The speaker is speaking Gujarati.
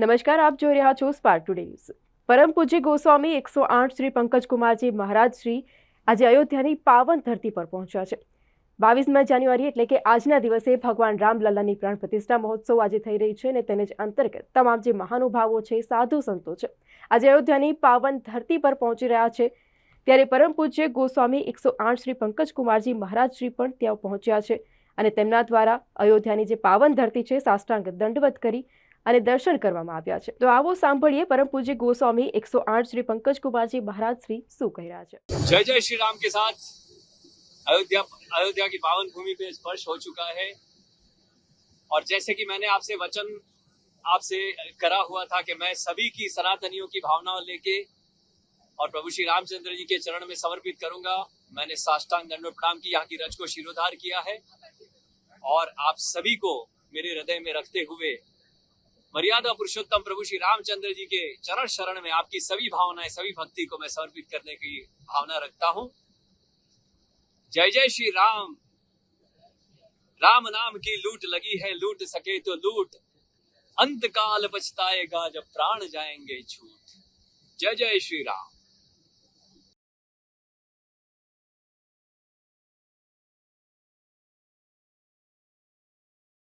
નમસ્કાર આપ જોઈ રહ્યા છો સ્પાર્ક ટુડે ન્યૂઝ પરમ પૂજ્ય ગોસ્વામી એકસો આઠ શ્રી પંકજકુમારજી મહારાજ શ્રી આજે અયોધ્યાની પાવન ધરતી પર પહોંચ્યા છે બાવીસમી જાન્યુઆરી એટલે કે આજના દિવસે ભગવાન રામલલ્લાની પ્રાણ પ્રતિષ્ઠા મહોત્સવ આજે થઈ રહી છે અને તેને જ અંતર્ગત તમામ જે મહાનુભાવો છે સાધુ સંતો છે આજે અયોધ્યાની પાવન ધરતી પર પહોંચી રહ્યા છે ત્યારે પરમ પૂજ્ય ગોસ્વામી એકસો આઠ શ્રી પંકજકુમારજી મહારાજ શ્રી પણ ત્યાં પહોંચ્યા છે અને તેમના દ્વારા અયોધ્યાની જે પાવન ધરતી છે સાસ્તાંગ દંડવત કરી અને દર્શન કરવામાં આવ્યા છે તો આવો સાંભળીએ પરમ પૂજ્ય ગોસ્વામી 108 શ્રી પંકજકુબાજી મહારાજ શ્રી શું કહી રહ્યા છે જય જય શ્રી રામ કે સાથ અયોધ્યા અયોધ્યાની પાવન ભૂમિ પર સ્પર્શ હો ચુકા છે અને જેસે કે મેને આપસે વચન આપસે કરા ہوا થા કે મે સભી કી સનાતનીઓ કી ભાવનાઓ લેકે ઓર પ્રભુ શ્રી રામચંદ્રજી કે ચરણ મે સમર્પિત કરુંગા મેને સાસ્તાંગ દંડવતામ કી યહકી રાજકોશિરોધાર કિયા હૈ और आप सभी को मेरे हृदय में रखते हुए मर्यादा पुरुषोत्तम प्रभु श्री रामचंद्र जी के चरण शरण में आपकी सभी भावनाएं सभी भक्ति को मैं समर्पित करने की भावना रखता हूं जय जय श्री राम राम नाम की लूट लगी है लूट सके तो लूट अंत काल बचताएगा जब प्राण जाएंगे झूठ जय जय श्री राम